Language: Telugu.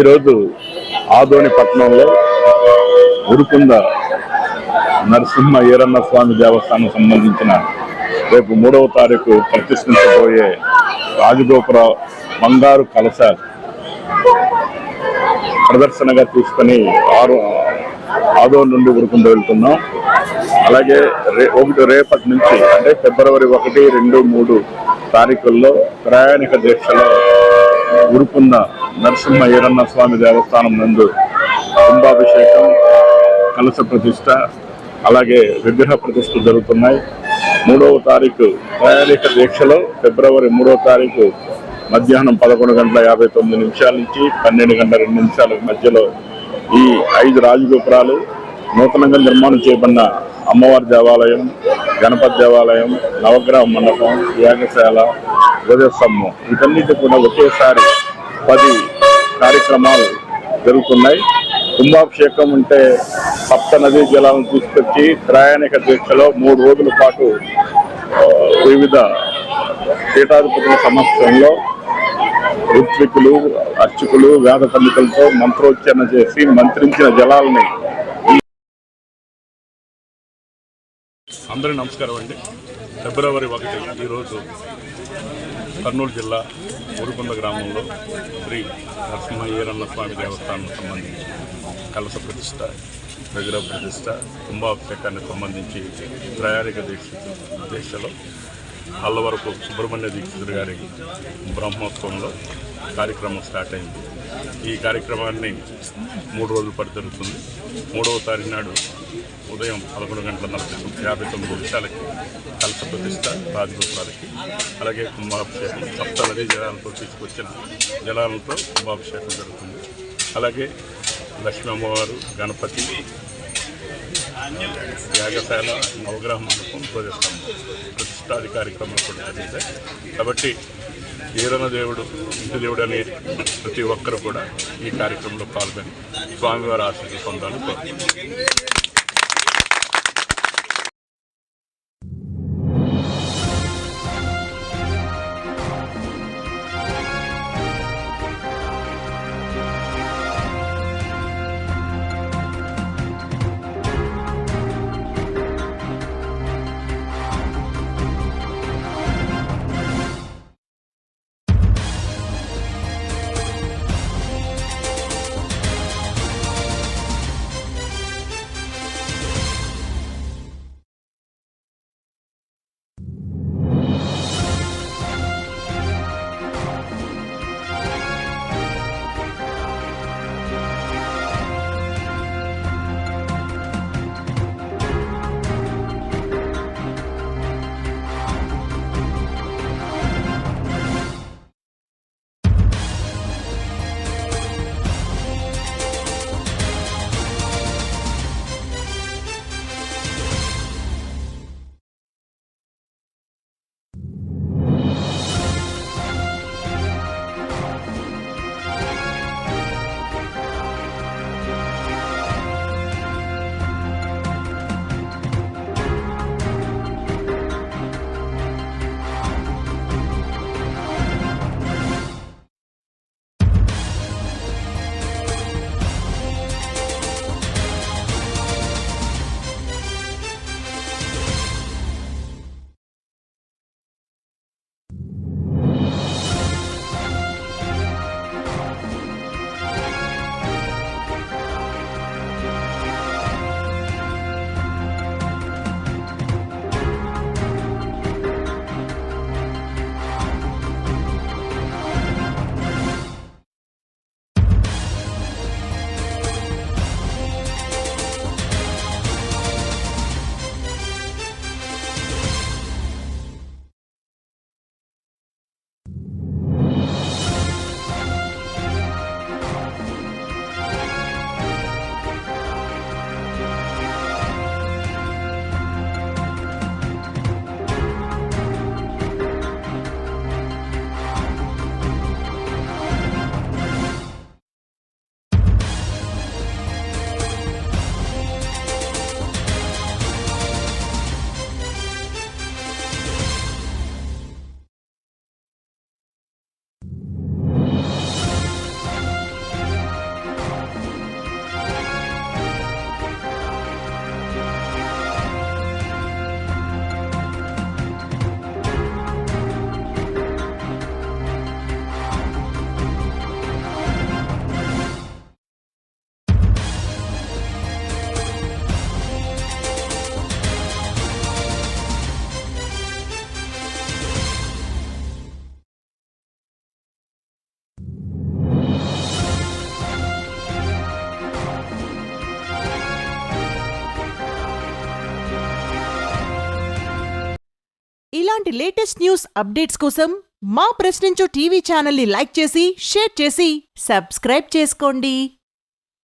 ఈరోజు ఆదోని పట్టణంలో ఉరుకుంద నరసింహ ఈరన్న స్వామి దేవస్థానం సంబంధించిన రేపు మూడవ తారీఖు ప్రతిష్ఠించబోయే రాజగోపుర బంగారు కలస ప్రదర్శనగా తీసుకొని ఆరు ఆదో నుండి ఉరుకుంద వెళ్తున్నాం. అలాగే రే ఒకటి రేపటి నుంచి అంటే ఫిబ్రవరి ఒకటి రెండు మూడు తారీఖుల్లో ప్రయాణిక దీక్షలో ఉరుకున్న నరసింహ ఈరన్న స్వామి దేవస్థానం నందు కుంభాభిషేకం కలశ ప్రతిష్ట అలాగే విగ్రహ ప్రతిష్ట జరుగుతున్నాయి. మూడవ తారీఖు ప్రయాణిక దీక్షలో ఫిబ్రవరి మూడవ తారీఖు మధ్యాహ్నం పదకొండు గంటల యాభై తొమ్మిది నిమిషాల నుంచి పన్నెండు గంటల రెండు నిమిషాల మధ్యలో ఈ ఐదు రాజగోపురాలు నూతనంగా నిర్మాణం చేయబడిన అమ్మవారి దేవాలయం గణపతి దేవాలయం నవగ్రహ మండపం యాగశాల ధ్వజస్తంభం వీటన్నిటి కూడా ఒకేసారి పది కార్యక్రమాలు జరుగుతున్నాయి. కుంభాభిషేకం అంటే సప్త నదీ జలాలను తీసుకొచ్చి ప్రయాణిక దీక్షలో మూడు రోజుల పాటు వివిధ పీఠాధిపతుల సమక్షంలో ఋత్వికులు అర్చకులు వేద పండితులతో మంత్రోచ్చారణ చేసి మంత్రించిన జలాలని అందరి నమస్కారం అండి. ఫిబ్రవరి ఒకటి ఈరోజు కర్నూలు జిల్లా ఊరుకొండ గ్రామంలో శ్రీ నరసింహ ఈరన్న స్వామి దేవస్థానం సంబంధించి కలస ప్రతిష్ట విగ్రహ ప్రతిష్ట కుంభాభిషేకానికి సంబంధించి ప్రయాణిక దీక్ష దీక్షలో అల్లవరపు సుబ్రహ్మణ్య దీక్షితుడు గారి బ్రహ్మోత్సవంలో కార్యక్రమం స్టార్ట్ అయింది. ఈ కార్యక్రమాన్ని మూడు రోజులు పాటు జరుగుతుంది మూడవ తారీఖు నాడు ఉదయం పదకొండు గంటల నలభై యాభై తొమ్మిది నిమిషాలకి కలస ప్రతిష్ట రాజగోపురాలకి అలాగే కుంభాభిషేకం సప్త నదీ జలాలతో తీసుకొచ్చిన జలాలతో కుంభాభిషేకం జరుగుతుంది. అలాగే లక్ష్మీ అమ్మవారు గణపతి యాగశాల నవగ్రహ మండపం ధ్వజస్తంభం. ప్రతిష్టాది కార్యక్రమాలు కూడా జరిగితే. కాబట్టి ఈరణ దేవుడు ఇంటి దేవుడు అనే ప్రతి ఒక్కరు కూడా ఈ కార్యక్రమంలో పాల్గొని స్వామివారి ఆశీస్సు పొందాలని కోరుతున్నాను ఇలాంటి లేటెస్ట్ న్యూస్ అప్డేట్స్ కోసం మా ప్రశ్నించు టీవీ ఛానల్ని లైక్ చేసి షేర్ చేసి సబ్స్క్రైబ్ చేసుకోండి.